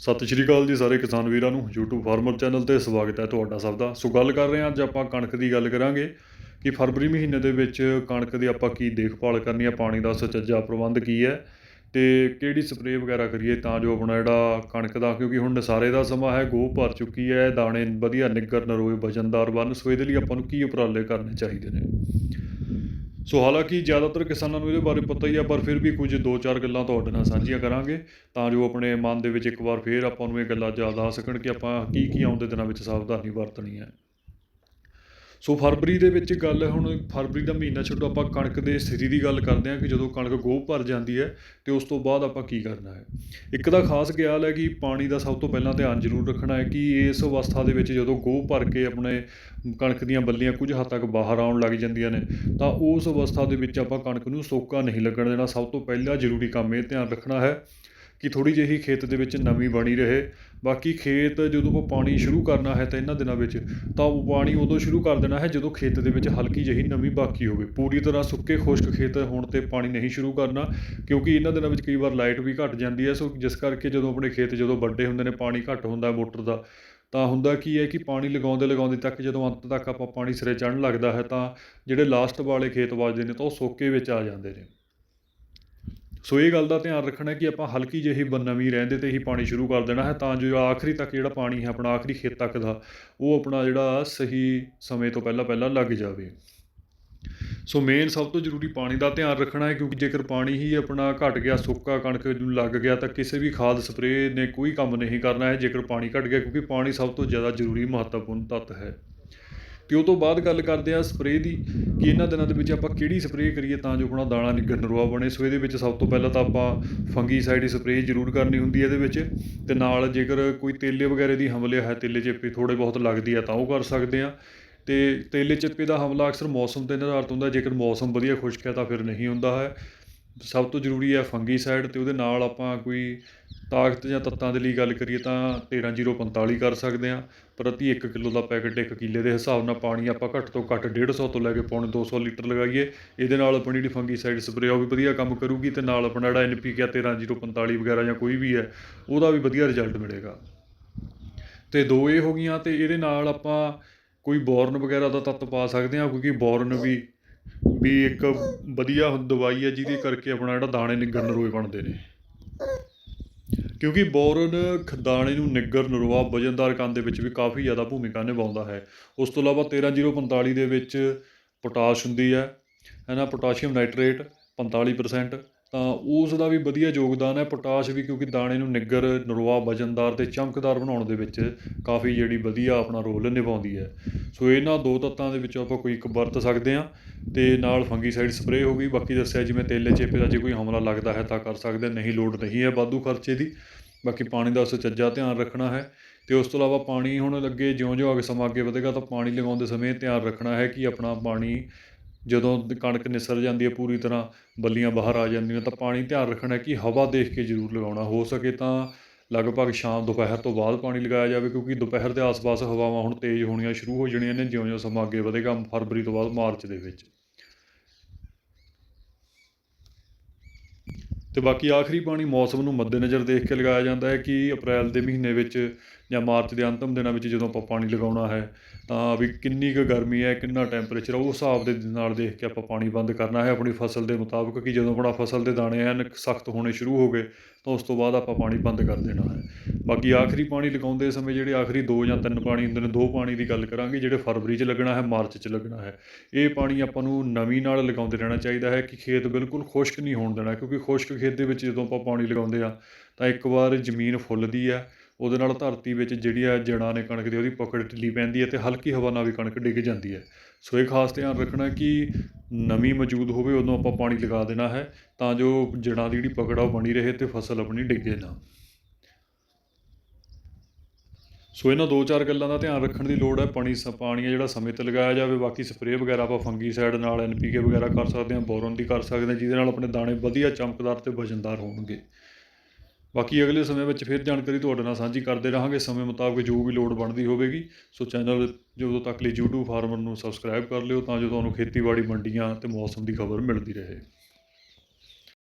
ਸਤਿ ਸ਼੍ਰੀ ਅਕਾਲ ਜੀ ਸਾਰੇ ਕਿਸਾਨ ਵੀਰਾਂ ਨੂੰ, YouTube ਫਾਰਮਰ ਚੈਨਲ ਤੇ ਸਵਾਗਤ ਹੈ ਤੁਹਾਡਾ ਸਭ ਦਾ। ਸੋ ਗੱਲ ਕਰ ਰਹੇ ਹਾਂ, ਅੱਜ ਆਪਾਂ ਕਣਕ ਦੀ ਗੱਲ ਕਰਾਂਗੇ ਕਿ ਫਰਵਰੀ ਮਹੀਨੇ ਦੇ ਵਿੱਚ ਕਣਕ ਦੀ ਆਪਾਂ ਕੀ ਦੇਖਭਾਲ ਕਰਨੀ ਹੈ, ਪਾਣੀ ਦਾ ਸੁਚੱਜਾ ਪ੍ਰਬੰਧ ਕੀ ਹੈ ਤੇ ਕਿਹੜੀ ਸਪਰੇਅ ਵਗੈਰਾ ਕਰੀਏ ਤਾਂ ਜੋ ਆਪਣਾ ਜਿਹੜਾ ਕਣਕ ਦਾ, ਕਿਉਂਕਿ ਹੁਣ ਨਸਾਰੇ ਦਾ ਸਮਾਂ ਹੈ, ਗੋਹ ਭਰ ਚੁੱਕੀ ਹੈ, ਦਾਣੇ ਵਧੀਆ ਨਿੱਗਰ ਨਰੋਏ ਵਜਨਦਾਰ ਬਣ, ਸੋ ਇਹਦੇ ਲਈ ਆਪਾਂ ਨੂੰ ਕੀ ਉਪਰਾਲੇ ਕਰਨੇ ਚਾਹੀਦੇ ਨੇ? ਸੋ ਹਾਲਾਂਕਿ ਜ਼ਿਆਦਾਤਰ ਕਿਸਾਨਾਂ ਨੂੰ ਇਹਦੇ ਬਾਰੇ ਪਤਾ ਹੀ ਆ, ਪਰ ਫਿਰ ਵੀ ਕੁਝ ਦੋ ਚਾਰ ਗੱਲਾਂ ਤੁਹਾਡੇ ਨਾਲ ਸਾਂਝੀਆਂ ਕਰਾਂਗੇ। ਤਾਂ ਜੋ ਆਪਣੇ ਮਨ ਦੇ ਵਿੱਚ ਇੱਕ ਵਾਰ ਫੇਰ ਆਪਾਂ ਨੂੰ ਇਹ ਗੱਲਾਂ ਯਾਦ ਆ ਸਕਣ ਕਿ ਆਪਾਂ ਕੀ ਕੀ ਆਉਂਦੇ ਦਿਨਾਂ ਵਿੱਚ ਸਾਵਧਾਨੀ ਵਰਤਣੀ ਹੈ। ਸੋ ਫਰਵਰੀ ਦੇ ਵਿੱਚ ਗੱਲ ਹੁਣ ਫਰਵਰੀ ਦਾ ਮਹੀਨਾ ਛੱਡੋ, ਆਪਾਂ ਕਣਕ ਦੇ ਸਥਿਤੀ ਦੀ ਗੱਲ ਕਰਦੇ ਹਾਂ ਕਿ ਜਦੋਂ ਕਣਕ ਗੋਹ ਭਰ ਜਾਂਦੀ ਹੈ ਤੇ ਉਸ ਤੋਂ ਬਾਅਦ ਆਪਾਂ ਕੀ ਕਰਨਾ ਹੈ। ਇੱਕ ਦਾ ਖਾਸ ਖਿਆਲ ਹੈ ਕਿ ਪਾਣੀ ਦਾ ਸਭ ਤੋਂ ਪਹਿਲਾਂ ਧਿਆਨ ਜ਼ਰੂਰ ਰੱਖਣਾ ਹੈ ਕਿ ਇਸ ਅਵਸਥਾ ਦੇ ਵਿੱਚ ਜਦੋਂ ਗੋਹ ਭਰ ਕੇ ਆਪਣੇ ਕਣਕ ਦੀਆਂ ਬੱਲੀਆਂ ਕੁਝ ਹੱਦ ਤੱਕ ਬਾਹਰ ਆਉਣ ਲੱਗ ਜਾਂਦੀਆਂ ਨੇ, ਤਾਂ ਉਸ ਅਵਸਥਾ ਦੇ ਵਿੱਚ ਆਪਾਂ ਕਣਕ ਨੂੰ ਸੋਕਾ ਨਹੀਂ ਲੱਗਣ ਦੇਣਾ। ਸਭ ਤੋਂ ਪਹਿਲਾ ਜ਼ਰੂਰੀ ਕੰਮ ਇਹ ਧਿਆਨ ਰੱਖਣਾ ਹੈ ਕਿ ਥੋੜ੍ਹੀ ਜਿਹੀ ਖੇਤ ਦੇ ਵਿੱਚ ਨਮੀ ਬਣੀ ਰਹੇ। ਬਾਕੀ ਖੇਤ ਜਦੋਂ ਆਪਾਂ ਪਾਣੀ ਸ਼ੁਰੂ ਕਰਨਾ ਹੈ ਤਾਂ ਇਹਨਾਂ ਦਿਨਾਂ ਵਿੱਚ, ਤਾਂ ਉਹ ਪਾਣੀ ਉਦੋਂ ਸ਼ੁਰੂ ਕਰ ਦੇਣਾ ਹੈ ਜਦੋਂ ਖੇਤ ਦੇ ਵਿੱਚ ਹਲਕੀ ਜਿਹੀ ਨਮੀ ਬਾਕੀ ਹੋਵੇ। ਪੂਰੀ ਤਰ੍ਹਾਂ ਸੁੱਕੇ ਖੁਸ਼ਕ ਖੇਤ ਹੋਣ ਤੇ ਪਾਣੀ ਨਹੀਂ ਸ਼ੁਰੂ ਕਰਨਾ, ਕਿਉਂਕਿ ਇਹਨਾਂ ਦਿਨਾਂ ਵਿੱਚ ਕਈ ਵਾਰ ਲਾਈਟ ਵੀ ਘਟ ਜਾਂਦੀ ਹੈ। ਸੋ ਜਿਸ ਕਰਕੇ ਜਦੋਂ ਆਪਣੇ ਖੇਤ ਜਦੋਂ ਵੱਡੇ ਹੁੰਦੇ ਨੇ, ਪਾਣੀ ਘੱਟ ਹੁੰਦਾ ਮੋਟਰ ਦਾ, ਤਾਂ ਹੁੰਦਾ ਕੀ ਹੈ ਕਿ ਪਾਣੀ ਲਗਾਉਂਦੇ ਲਗਾਉਂਦੇ ਤੱਕ, ਜਦੋਂ ਅੰਤ ਤੱਕ ਆਪਾਂ ਪਾਣੀ ਸਿਰੇ ਚੜ੍ਹਨ ਲੱਗਦਾ ਹੈ, ਤਾਂ ਜਿਹੜੇ ਲਾਸਟ ਵਾਲੇ ਖੇਤ ਵੱਜਦੇ ਨੇ ਤਾਂ ਉਹ ਸੋਕੇ ਵਿੱਚ ਆ ਜਾਂਦੇ ਨੇ। ਸੋ ਇਹ ਗੱਲ ਦਾ ਧਿਆਨ ਰੱਖਣਾ ਕਿ ਆਪਾਂ ਹਲਕੀ ਜਿਹੀ ਬ- ਨਮੀ ਰਹਿੰਦੇ ਤੇ ਹੀ ਪਾਣੀ ਸ਼ੁਰੂ ਕਰ ਦੇਣਾ ਹੈ, ਤਾਂ ਜੋ ਆਖਰੀ ਤੱਕ ਜਿਹੜਾ ਪਾਣੀ ਹੈ, ਆਪਣਾ ਆਖਰੀ ਖੇਤ ਤੱਕ ਦਾ, ਉਹ ਆਪਣਾ ਜਿਹੜਾ ਸਹੀ ਸਮੇਂ ਤੋਂ ਪਹਿਲਾਂ ਪਹਿਲਾਂ ਲੱਗ ਜਾਵੇ। ਸੋ ਮੇਨ ਸਭ ਤੋਂ ਜ਼ਰੂਰੀ ਪਾਣੀ ਦਾ ਧਿਆਨ ਰੱਖਣਾ ਹੈ, ਕਿਉਂਕਿ ਜੇਕਰ ਪਾਣੀ ਹੀ ਆਪਣਾ ਘਟ ਗਿਆ, ਸੁੱਕਾ ਕਣਕ ਨੂੰ ਲੱਗ ਗਿਆ, ਤਾਂ ਕਿਸੇ ਵੀ ਖਾਦ ਸਪਰੇਅ ਨੇ ਕੋਈ ਕੰਮ ਨਹੀਂ ਕਰਨਾ ਹੈ, ਜੇਕਰ ਪਾਣੀ ਘਟ ਗਿਆ, ਕਿਉਂਕਿ ਪਾਣੀ ਸਭ ਤੋਂ ਜ਼ਿਆਦਾ ਜ਼ਰੂਰੀ ਮਹੱਤਵਪੂਰਨ ਤੱਤ ਹੈ। ਤੇ ਉਹ ਤੋਂ ਬਾਅਦ ਗੱਲ ਕਰਦੇ ਆ ਸਪਰੇਅ ਦੀ, ਕਿ ਇਹਨਾਂ ਦਿਨਾਂ ਦੇ ਵਿੱਚ ਆਪਾਂ ਕਿਹੜੀ ਸਪਰੇਅ ਕਰੀਏ ਤਾਂ ਜੋ ਆਪਣਾ ਦਾਣਾ ਨਿੱਘਰ ਨਰਵਾ ਬਣੇ। ਸੋ ਇਹਦੇ ਵਿੱਚ ਸਭ ਤੋਂ ਪਹਿਲਾਂ ਤਾਂ ਆਪਾਂ ਫੰਗੀਸਾਈਡ ਸਪਰੇਅ ਜ਼ਰੂਰ ਕਰਨੀ ਹੁੰਦੀ ਹੈ ਇਹਦੇ ਵਿੱਚ। ਤੇ ਨਾਲ ਜੇਕਰ ਕੋਈ ਤੇਲੇ ਵਗੈਰੇ ਦੀ ਹਮਲੇ ਹੈ ਤੇਲੇ ਚੇਪੇ ਥੋੜੇ ਬਹੁਤ ਲੱਗਦੀ ਹੈ ਤਾਂ ਉਹ ਕਰ ਸਕਦੇ ਆ। ਤੇ ਤੇਲੇ ਚੇਪੇ ਦਾ ਹਮਲਾ ਅਕਸਰ ਮੌਸਮ ਤੇ ਨਿਰਧਾਰਤ ਹੁੰਦਾ ਜੇਕਰ ਮੌਸਮ ਵਧੀਆ ਖੁਸ਼ਕ ਹੈ ਤਾਂ ਫਿਰ ਨਹੀਂ ਹੁੰਦਾ ਹੈ। ਸਭ ਤੋਂ ਜ਼ਰੂਰੀ ਹੈ ਫੰਗੀਸਾਈਡ ਅਤੇ ਉਹਦੇ ਨਾਲ ਆਪਾਂ ਕੋਈ ਤਾਕਤ ਜਾਂ ਤੱਤਾਂ ਦੇ ਲਈ ਗੱਲ ਕਰੀਏ ਤਾਂ 13045 ਕਰ ਸਕਦੇ ਹਾਂ। ਪ੍ਰਤੀ 1 ਕਿਲੋ ਦਾ ਪੈਕੇਟ 1 ਕਿੱਲੇ ਦੇ ਹਿਸਾਬ ਨਾਲ ਪਾਣੀ ਆਪਾਂ ਘੱਟ ਤੋਂ ਘੱਟ 150 ਤੋਂ ਲੈ ਕੇ ਪੌਣੇ 200 ਲੀਟਰ ਲਗਾਈਏ। ਇਹਦੇ ਨਾਲ ਆਪਣੀ ਜਿਹੜੀ ਫੰਗੀਸਾਈਡ ਸਪਰੇਅ ਉਹ ਵੀ ਵਧੀਆ ਕੰਮ ਕਰੂਗੀ ਤੇ ਨਾਲ ਆਪਣਾ ਜਿਹੜਾ ਐਨਪੀਕੇ 13045 ਵਗੈਰਾ ਜਾਂ ਕੋਈ ਵੀ ਹੈ, ਉਹਦਾ ਵੀ ਵਧੀਆ ਰਿਜ਼ਲਟ ਮਿਲੇਗਾ। ਤੇ ਦੋ ਇਹ ਹੋ ਗਈਆਂ ਤੇ ਇਹਦੇ ਨਾਲ ਆਪਾਂ ਕੋਈ ਬੋਰਨ ਵਗੈਰਾ ਦਾ ਤੱਤ ਪਾ ਸਕਦੇ ਹਾਂ, ਕਿਉਂਕਿ ਬੋਰਨ ਵੀ ਵੀ ਇੱਕ ਵਧੀਆ ਦਵਾਈ ਹੈ ਜਿਹਦੇ ਕਰਕੇ ਆਪਣਾ ਜਿਹੜਾ ਦਾਣੇ ਨਿੱਗਰ ਨਰੋਏ ਬਣਦੇ ਨੇ। ਕਿਉਂਕਿ ਬੋਰਨ ਖ- ਦਾਣੇ ਨੂੰ ਨਿੱਗਰ ਨਰਵਾ ਵਜਨਦਾਰ ਕਰਨ ਦੇ ਵਿੱਚ ਵੀ ਕਾਫੀ ਜ਼ਿਆਦਾ ਭੂਮਿਕਾ ਨਿਭਾਉਂਦਾ ਹੈ। ਉਸ ਤੋਂ ਇਲਾਵਾ 13045 ਦੇ ਵਿੱਚ ਪੋਟਾਸ਼ ਹੁੰਦੀ ਹੈ। ਹੈ ਨਾ? ਪੋਟਾਸ਼ੀਅਮ ਨਾਈਟ੍ਰੇਟ 45% ਤਾਂ ਉਸ ਦਾ ਵੀ ਵਧੀਆ ਯੋਗਦਾਨ ਹੈ ਪੋਟਾਸ਼ ਵੀ, ਕਿਉਂਕਿ ਦਾਣੇ ਨੂੰ ਨਿੱਗਰ ਨਰਵਾ ਵਜਨਦਾਰ ਅਤੇ ਚਮਕਦਾਰ ਬਣਾਉਣ ਦੇ ਵਿੱਚ ਕਾਫੀ ਜਿਹੜੀ ਵਧੀਆ ਆਪਣਾ ਰੋਲ ਨਿਭਾਉਂਦੀ ਹੈ। ਸੋ ਇਹਨਾਂ ਦੋ ਤੱਤਾਂ ਦੇ ਵਿੱਚੋਂ ਆਪਾਂ ਕੋਈ ਇੱਕ ਵਰਤ ਸਕਦੇ ਹਾਂ ਤੇ ਨਾਲ ਫੰਗੀਸਾਈਡ ਸਪਰੇਅ ਹੋ ਗਈ। ਬਾਕੀ ਦੱਸਿਆ ਜਿਵੇਂ ਤੇਲੇ ਚੇਪੇ ਦਾ ਜੇ ਕੋਈ ਹਮਲਾ ਲੱਗਦਾ ਹੈ ਤਾਂ ਕਰ ਸਕਦੇ ਨਹੀਂ ਲੋੜ ਨਹੀਂ ਹੈ ਵਾਧੂ ਖਰਚੇ ਦੀ। ਬਾਕੀ ਪਾਣੀ ਦਾ ਸੁਚੱਜਾ ਧਿਆਨ ਰੱਖਣਾ ਹੈ ਤੇ ਉਸ ਤੋਂ ਇਲਾਵਾ ਪਾਣੀ ਹੁਣ ਲੱਗੇ ਜਿਉਂ-ਜਿਉਂ ਅੱਗੇ ਸਮਾਂ ਅੱਗੇ ਵਧੇਗਾ ਤਾਂ ਪਾਣੀ ਲਗਾਉਂਦੇ ਸਮੇਂ ਧਿਆਨ ਰੱਖਣਾ ਹੈ ਕਿ ਆਪਣਾ ਪਾਣੀ ਜਦੋਂ ਕਣਕ ਨਿਸਰ ਜਾਂਦੀ ਹੈ ਪੂਰੀ ਤਰ੍ਹਾਂ, ਬੱਲੀਆਂ ਬਾਹਰ ਆ ਜਾਂਦੀਆਂ, ਤਾਂ ਪਾਣੀ ਧਿਆਨ ਰੱਖਣਾ ਕਿ ਹਵਾ ਦੇਖ ਕੇ ਜ਼ਰੂਰ ਲਗਾਉਣਾ। ਹੋ ਸਕੇ ਤਾਂ ਲਗਭਗ ਸ਼ਾਮ ਦੁਪਹਿਰ ਤੋਂ ਬਾਅਦ ਪਾਣੀ ਲਗਾਇਆ ਜਾਵੇ, ਕਿਉਂਕਿ ਦੁਪਹਿਰ ਦੇ ਆਸ-ਪਾਸ ਹਵਾਵਾਂ ਹੁਣ ਤੇਜ਼ ਹੋਣੀਆਂ ਸ਼ੁਰੂ ਹੋ ਜਾਣੀਆਂ ਨੇ, ਜਿਉਂ-ਜਿਉਂ ਸਮਾਂ ਅੱਗੇ ਵਧੇਗਾ ਫਰਵਰੀ ਤੋਂ ਬਾਅਦ ਮਾਰਚ ਦੇ ਵਿੱਚ। ਅਤੇ ਬਾਕੀ ਆਖਰੀ ਪਾਣੀ ਮੌਸਮ ਨੂੰ ਮੱਦੇਨਜ਼ਰ ਦੇਖ ਕੇ ਲਗਾਇਆ ਜਾਂਦਾ ਹੈ ਕਿ ਅਪ੍ਰੈਲ ਦੇ ਮਹੀਨੇ ਵਿੱਚ ਜਾਂ ਮਾਰਚ ਦੇ ਅੰਤਮ ਦਿਨਾਂ ਵਿੱਚ ਜਦੋਂ ਆਪਾਂ ਪਾਣੀ ਲਗਾਉਣਾ ਹੈ, ਤਾਂ ਵੀ ਕਿੰਨੀ ਕੁ ਗਰਮੀ ਹੈ, ਕਿੰਨਾ ਟੈਂਪਰੇਚਰ ਉਸ ਹਿਸਾਬ ਦੇ ਨਾਲ ਦੇਖ ਕੇ ਆਪਾਂ ਪਾਣੀ ਬੰਦ ਕਰਨਾ ਹੈ। ਆਪਣੀ ਫਸਲ ਦੇ ਮੁਤਾਬਕ ਕਿ ਜਦੋਂ ਆਪਣਾ ਫਸਲ ਦੇ ਦਾਣੇ ਐਨ ਸਖਤ ਹੋਣੇ ਸ਼ੁਰੂ ਹੋ ਗਏ ਤਾਂ ਉਸ ਤੋਂ ਬਾਅਦ ਆਪਾਂ ਪਾਣੀ ਬੰਦ ਕਰ ਦੇਣਾ ਹੈ। ਬਾਕੀ ਆਖਰੀ ਪਾਣੀ ਲਗਾਉਂਦੇ ਸਮੇਂ ਜਿਹੜੇ ਆਖਰੀ ਦੋ ਜਾਂ ਤਿੰਨ ਪਾਣੀ ਹੁੰਦੇ ਨੇ, ਦੋ ਪਾਣੀ ਦੀ ਗੱਲ ਕਰਾਂਗੇ, ਜਿਹੜੇ ਫਰਵਰੀ 'ਚ ਲੱਗਣਾ ਹੈ, ਮਾਰਚ 'ਚ ਲੱਗਣਾ ਹੈ। ਇਹ ਪਾਣੀ ਆਪਾਂ ਨੂੰ ਨਵੀਂ ਨਾਲ ਲਗਾਉਂਦੇ ਰਹਿਣਾ ਚਾਹੀਦਾ ਹੈ ਕਿ ਖੇਤ ਬਿਲਕੁਲ ਖੁਸ਼ਕ ਨਹੀਂ ਹੋਣ ਦੇਣਾ, ਕਿਉਂਕਿ ਖੁਸ਼ਕ ਖੇਤ ਦੇ ਵਿੱਚ ਜਦੋਂ ਆਪਾਂ ਪਾਣੀ ਲਗਾਉਂਦੇ ਆ ਤਾਂ ਇੱਕ ਵਾਰ ਜ਼ਮੀਨ ਫੁੱਲਦੀ ਆ ਉਹਦੇ ਨਾਲ ਧਰਤੀ ਵਿੱਚ ਜਿਹੜੀ ਆ ਜੜ੍ਹਾਂ ਨੇ ਕਣਕ ਦੀ, ਉਹਦੀ ਪਕੜ ਢਿੱਲੀ ਪੈਂਦੀ ਹੈ ਅਤੇ ਹਲਕੀ ਹਵਾ ਨਾਲ ਵੀ ਕਣਕ ਡਿੱਗ ਜਾਂਦੀ ਹੈ। ਸੋ ਇਹ ਖਾਸ ਧਿਆਨ ਰੱਖਣਾ ਕਿ ਨਮੀ ਮੌਜੂਦ ਹੋਵੇ ਉਦੋਂ ਆਪਾਂ ਪਾਣੀ ਲਗਾ ਦੇਣਾ ਹੈ ਤਾਂ ਜੋ ਜੜ੍ਹਾਂ ਦੀ ਜਿਹੜੀ ਪਕੜ ਆ ਉਹ ਬਣੀ ਰਹੇ ਅਤੇ ਫਸਲ ਆਪਣੀ ਡਿੱਗੇ ਨਾ। ਸੋ ਇਹਨਾਂ ਦੋ ਚਾਰ ਗੱਲਾਂ ਦਾ ਧਿਆਨ ਰੱਖਣ ਦੀ ਲੋੜ ਹੈ। ਪਾਣੀ ਸ, ਪਾਣੀ ਹੈ ਜਿਹੜਾ ਸਮੇਂ ਤੇ ਲਗਾਇਆ ਜਾਵੇ, ਬਾਕੀ ਸਪਰੇਅ ਵਗੈਰਾ ਆਪਾਂ ਫੰਗੀਸਾਈਡ ਨਾਲ ਐਨਪੀਕੇ ਵਗੈਰਾ ਕਰ ਸਕਦੇ ਹਾਂ, ਬੋਰਨ ਦੀ ਕਰ ਸਕਦੇ ਹਾਂ, ਜਿਹਦੇ ਨਾਲ ਆਪਣੇ ਦਾਣੇ ਵਧੀਆ ਚਮਕਦਾਰ ਤੇ ਵਜਨਦਾਰ ਹੋਣਗੇ। ਬਾਕੀ ਅਗਲੇ ਸਮੇਂ ਵਿੱਚ ਫਿਰ ਜਾਣਕਾਰੀ ਤੁਹਾਡੇ ਨਾਲ ਸਾਂਝੀ ਕਰਦੇ ਰਹਾਂਗੇ। ਸਮੇਂ ਮੁਤਾਬਕ ਜੋ ਵੀ ਲੋੜ ਬਣਦੀ ਹੋਵੇਗੀ, ਸੋ ਚੈਨਲ ਜਦੋਂ ਤੱਕ ਲਈ YouTube ਫਾਰਮਰ ਨੂੰ ਸਬਸਕ੍ਰਾਈਬ ਕਰ ਲਿਓ ਤਾਂ ਜੋ ਤੁਹਾਨੂੰ ਖੇਤੀਬਾੜੀ ਮੰਡੀਆਂ ਤੇ ਮੌਸਮ ਦੀ ਖਬਰ ਮਿਲਦੀ ਰਹੇ।